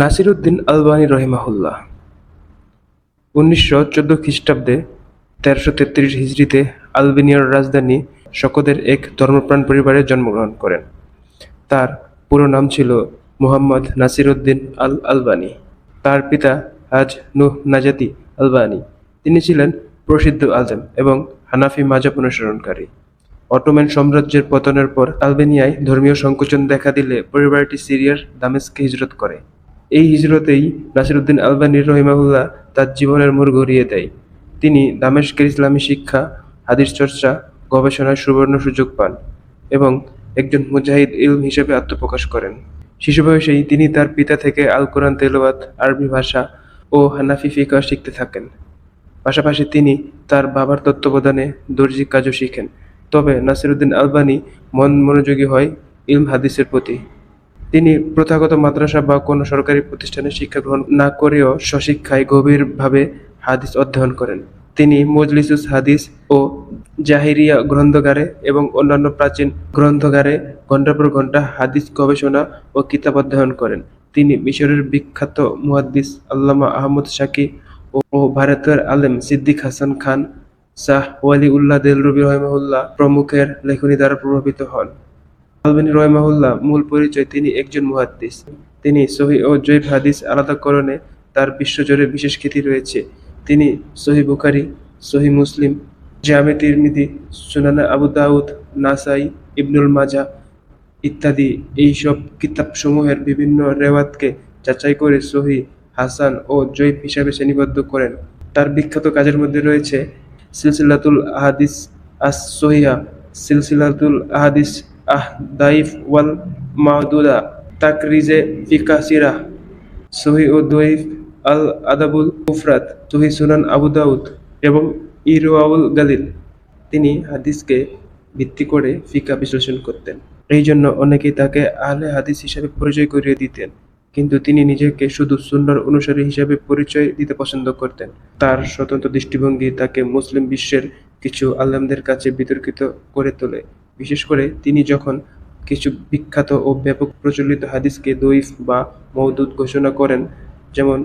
নাসিরউদ্দিন আলবানী রহিমাহুল্লাহ। উনিশশো চোদ্দ খ্রিস্টাব্দে তেরোশো তেত্রিশ হিজড়িতে আলবেনিয়ার রাজধানী শকদের এক ধর্মপ্রাণ পরিবারে জন্মগ্রহণ করেন। তার পুরো নাম ছিল মুহাম্মদ নাসিরউদ্দিন আল আলবানী। তার পিতা হাজ নুহ নাজাতি আলবানী। তিনি ছিলেন প্রসিদ্ধ আলেম এবং হানাফি মাজাব অনুসরণকারী। অটোম্যান সাম্রাজ্যের পতনের পর আলবেনিয়ায় ধর্মীয় সংকোচন দেখা দিলে পরিবারটি সিরিয়ার দামেস্কে হিজরত করে। এই হিজরতেই নাসিরউদ্দিন আলবানী রহিমাহুল্লাহ তার জীবনের মোড় ঘুরিয়ে দেয়। তিনি দামেস্কের ইসলামী শিক্ষা, হাদিস চর্চা গবেষণায় সুবর্ণ সুযোগ পান এবং একজন মুজাহিদ ইলম হিসেবে আত্মপ্রকাশ করেন। শিশু বয়সেই তিনি তার পিতা থেকে আল কোরআন তেলাওয়াত, আরবি ভাষা ও হানাফি ফিকা শিখতে থাকেন। পাশাপাশি তিনি তার বাবার তত্ত্বাবধানে দর্জি কাজও শিখেন। তবে নাসিরুদ্দিন আলবানী মন মনোযোগী হয় ইলম হাদিসের প্রতি। তিনি প্রথাগত মাদ্রাসা বা কোনো সরকারি প্রতিষ্ঠানে শিক্ষা গ্রহণ না করেও স্বশিক্ষায় গভীরভাবে হাদিস অধ্যয়ন করেন। তিনি মজলিসুস হাদিস ও জাহিরিয়া গ্রন্থগারে এবং অন্যান্য প্রাচীন গ্রন্থগারে ঘণ্টার পর ঘণ্টা হাদিস গবেষণা ও কিতাব অধ্যয়ন করেন। তিনি মিশরের বিখ্যাত মুহাদ্দিস আল্লামা আহমদ শাকি ও- ও ভারতের আলেম সিদ্দিক হাসান খান শাহ ওয়ালি উল্লাহ দেলরবি রহমাউল্লাহ প্রমুখের লেখনী দ্বারা প্রভাবিত হন। আলবেনী রহমাহুল্লাহ মূল পরিচয় তিনি একজন মুহাদ্দিস। তিনি সহি ও জৈব হাদিস আলাদাকরণে তার বিশ্বজুড়ে বিশেষ খ্যাতি রয়েছে। তিনি সহি বুখারি, সহি মুসলিম, জামে তিরমিদি, সুনানা আবু দাউদ, নাসাই, ইবনুল মাজা ইত্যাদি এইসব কিতাবসমূহের বিভিন্ন রেওয়াতকে যাচাই করে সহি, হাসান ও জৈব হিসাবে শ্রেণীবদ্ধ করেন। তার বিখ্যাত কাজের মধ্যে রয়েছে সিলসিলাতুল আহাদিস আস সহিহা সিলসিলাতুল আহাদিস আহ দাইফ ওয়াল মাহদুদা তাকরিজে ফিকা সিরা। সহি ও দইফ আল আদাবুল মুফরাত সহি সুনান আবু দাউদ এবং ইরওয়াউল গালিল। তিনি হাদিসকে ভিত্তি করে ফিকা বিশ্লেষণ করতেন। এই জন্য অনেকেই তাকে আহলে হাদিস হিসাবে পরিচয় করিয়ে দিতেন। কিন্তু তিনি নিজেকে শুধু সুন্নার অনুসারী হিসাবে পরিচয় দিতে পছন্দ করতেন। তার স্বতন্ত্র দৃষ্টিভঙ্গি তাকে মুসলিম বিশ্বের কিছু আলেমদের কাছে বিতর্কিত করে তোলে। বিশেষ করে তিনি যখন কিছু বিখ্যাত ও ব্যাপক প্রচলিত হাদিসকে দইফ বা মওদুদ ঘোষণা করেন, যেমন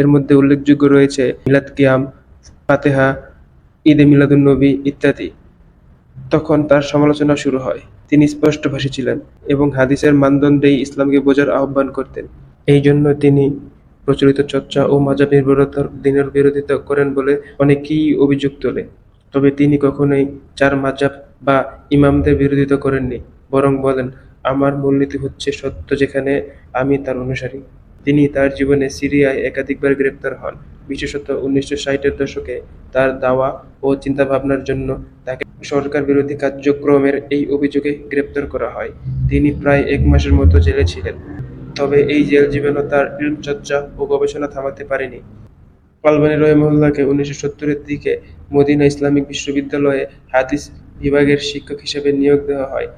এর মধ্যে উল্লেখযোগ্য রয়েছে মিলাদ কিয়াম, ফাতেহা, ঈদে মিলাদুন্নবী ইত্যাদি। তখন তার সমালোচনা শুরু হয়। তিনি স্পষ্টভাষী ছিলেন এবং হাদিসের মানদণ্ডেই ইসলামকে বোঝার আহ্বান করতেন। এই জন্য তিনি প্রচলিত চর্চা ও মাজাব নির্ভরতার দিনের বিরোধিতা করেন বলে অনেকেই অভিযোগ তোলে। তবে তিনি কখনোই চার মাজাব বা ইমামদের বিরোধিতা করেননি, বরং বলেন, আমার মূলনীতি হচ্ছে সত্য যেখানে আমি তার অনুসারী। তিনি তার জীবনে সিরিয়ায় একাধিকবার গ্রেপ্তার হন। বিশেষত উনিশশো ষাটের দশকে তার দাওয়া ও চিন্তাভাবনার জন্য তাকে সরকার বিরোধী কার্যক্রমের এই অভিযোগে গ্রেপ্তার করা হয়। তিনি প্রায় এক মাসের মতো জেলে ছিলেন, তবে এই জেল জীবনও তার চর্চা ও গবেষণা থামাতে পারেনি। আলবানী রহিমউল্লাহকে উনিশশো সত্তরের দিকে মদিনা ইসলামিক বিশ্ববিদ্যালয়ে হাদিস বিভাগের শিক্ষক হিসেবে নিয়োগ দেওয়া হয়।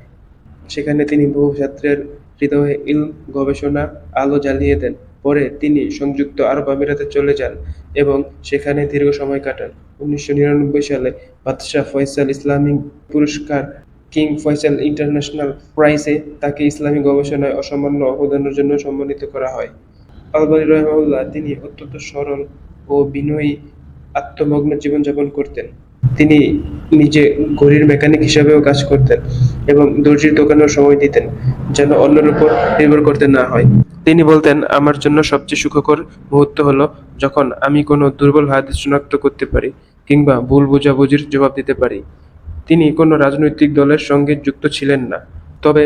সেখানে তিনি বহু ছাত্রের হৃদয়ে ইলম, গবেষণা, আলো জ্বালিয়ে দেন। পরে তিনি সংযুক্ত আরব আমিরাতে চলে যান এবং সেখানে দীর্ঘ সময় কাটান। উনিশশো নিরানব্বই সালে বাদশাহ ফয়সাল ইসলামিক পুরস্কার কিং ফয়সাল ইন্টারন্যাশনাল প্রাইজে তাকে ইসলামী গবেষণায় অসামান্য অবদানের জন্য সম্মানিত করা হয়। আলবানী রহমাউল্লাহ তিনি অত্যন্ত সরল ও বিনয়ী আত্মমগ্ন জীবনযাপন করতেন। তিনি নিজে ঘড়ির মেকানিক হিসাবেও কাজ করতেন এবং দর্জির দোকানেও সময় দিতেন, যেন অন্যের উপর নির্ভর করতে না হয়। তিনি বলতেন, আমার জন্য সবচেয়ে সুখকর মুহূর্ত হলো যখন আমি কোনো দুর্বল হাদিস শনাক্ত করতে পারি কিংবা ভুল বোঝাবুঝির জবাব দিতে পারি। তিনি কোনো রাজনৈতিক দলের সঙ্গে যুক্ত ছিলেন না। তবে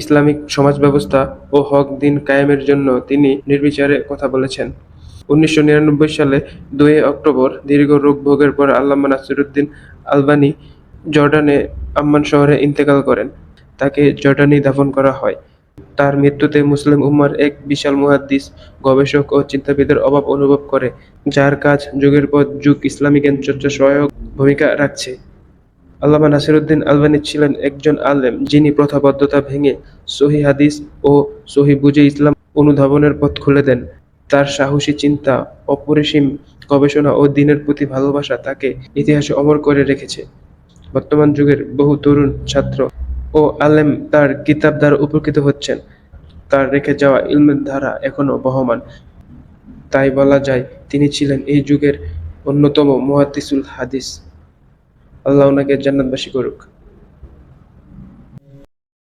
ইসলামিক সমাজ ব্যবস্থা ও হক দিন কায়েমের জন্য তিনি নির্বিচারে কথা বলেছেন। উনিশশো নিরানব্বই সালে দুই অক্টোবর দীর্ঘ রোগ ভোগের পর আল্লামা নাসিরুদ্দিন আলবানি জর্ডানে আম্মান শহরে ইন্তেকাল করেন। তাকে জর্ডানি দাফন করা হয়। তার মৃত্যুতে মুসলিম উম্মার এক বিশাল মুহাদ্দিস, গবেষক ও চিন্তাবিদের অভাব অনুভব করে, যার কাজ যুগের পর যুগ ইসলামী জ্ঞান চর্চা সহায়ক ভূমিকা রাখছে। আল্লামা নাসিরুদ্দিন আলবানি ছিলেন একজন আলেম যিনি প্রথাবদ্ধতা ভেঙে সহি হাদিস ও সহি বুঝে ইসলাম অনুধাবনের পথ খুলে দেন। তার সাহসী চিন্তা, অপরিসীম গবেষণা ও দিনের প্রতি ভালোবাসা তাকে ইতিহাসে অমর করে রেখেছে। বর্তমান যুগের বহু তরুণ ছাত্র ও আলেম তার কিতাব দ্বারা উপকৃত হচ্ছেন। তার রেখে যাওয়া ইলমের ধারা এখনও বহমান। তাই বলা যায়, তিনি ছিলেন এই যুগের অন্যতম মুহাদ্দিসুল হাদিস। আল্লাহ ওনাকে জান্নাতবাসী করুক।